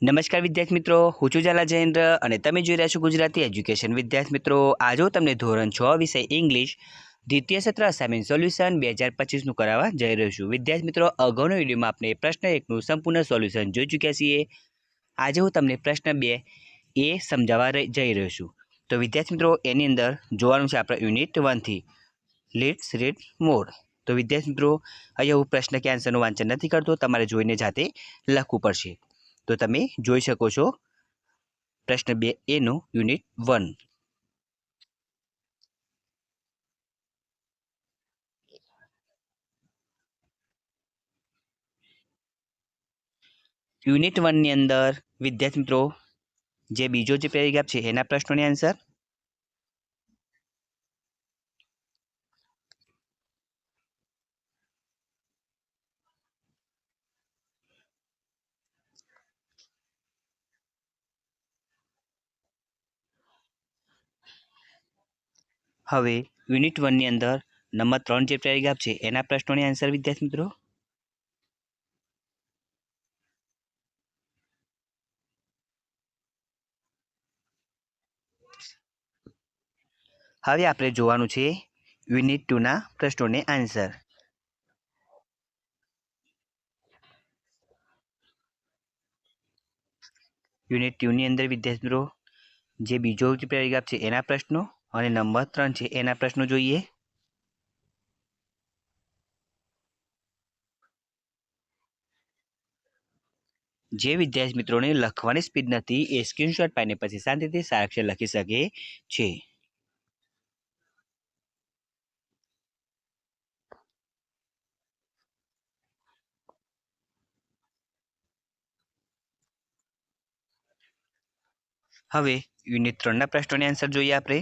નમસ્કાર વિદ્યાર્થી મિત્રો, હું છું ઝાલા જયેન્દ્ર અને તમે જોઈ રહ્યા છો ગુજરાતી એજ્યુકેશન. વિદ્યાર્થી મિત્રો, આજે તમને ધોરણ છ વિષય ઇંગ્લિશ, દ્વિતીય સત્ર અસાઇનમેન્ટ સોલ્યુશન બે હજાર પચીસનું કરાવવા જઈ રહ્યો છું. વિદ્યાર્થી મિત્રો, અગાઉના વિડીયોમાં આપણે પ્રશ્ન એકનું સંપૂર્ણ સોલ્યુશન જોઈ ચૂક્યા છીએ. આજે હું તમને પ્રશ્ન બે એ સમજાવવા જઈ રહ્યો છું. તો વિદ્યાર્થી મિત્રો, એની અંદર જોવાનું છે આપણે યુનિટ વનથી લીડ્સ રીડ મોર તો વિદ્યાર્થી મિત્રો, અહીંયા હું પ્રશ્ન કે આન્સરનું વાંચન નથી કરતો, તમારે જોઈને જાતે લખવું પડશે. તો તમે જોઈ શકો છો પ્રશ્ન બે એનું યુનિટ વન યુનિટ વનની અંદર વિદ્યાર્થી મિત્રો, જે બીજો જે પેરેગ્રાફ છે, એના પ્રશ્નોની આન્સર હવે યુનિટ વનની અંદર નંબર ત્રણ જે પેરેગ્રાફ છે, એના પ્રશ્નોની આન્સર વિદ્યાર્થી મિત્રો. હવે આપણે જોવાનું છે યુનિટ ટુના પ્રશ્નોને આન્સર યુનિટ ટુની અંદર વિદ્યાર્થી મિત્રો, જે બીજો જે પેરેગ્રાફ છે, એના પ્રશ્નો અને નંબર ત્રણ છે, એના પ્રશ્નો જોઈએ. જે વિદ્યાર્થી મિત્રોને લખવાની સ્પીડ નથી, એ સ્ક્રીનશોટ પાઈને પછી શાંતિથી સારાક્ષર લખી શકે છે. હવે યુનિટ ત્રણના પ્રશ્નોની આન્સર જોઈએ આપણે.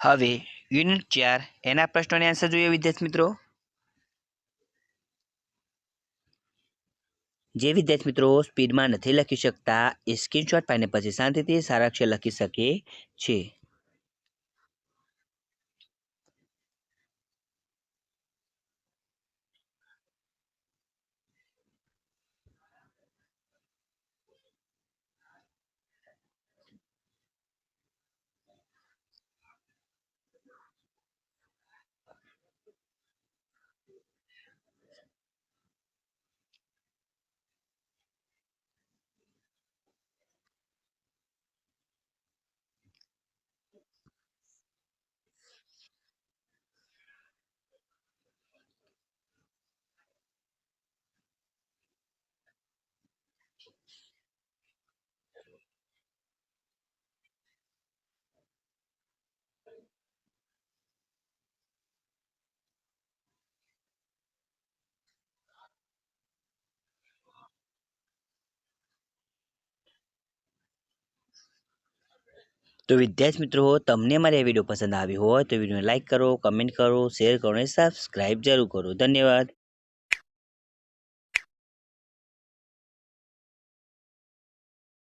હવે યુનિટ ચાર, એના પ્રશ્નોની આન્સર જોઈએ વિદ્યાર્થી મિત્રો. જે વિદ્યાર્થી મિત્રો સ્પીડમાં નથી લખી શકતા, એ સ્ક્રીનશોટ પાડીને પછી શાંતિથી સારાક્ષર લખી શકે છે. તો વિદ્યાર્થી મિત્રો, તમને મારી આ વીડિયો પસંદ આવી હોય તો વિડીયોને લાઇક કરો, કમેન્ટ કરો, શેર કરો અને સબસ્ક્રાઇબ જરૂર કરો. ધન્યવાદ.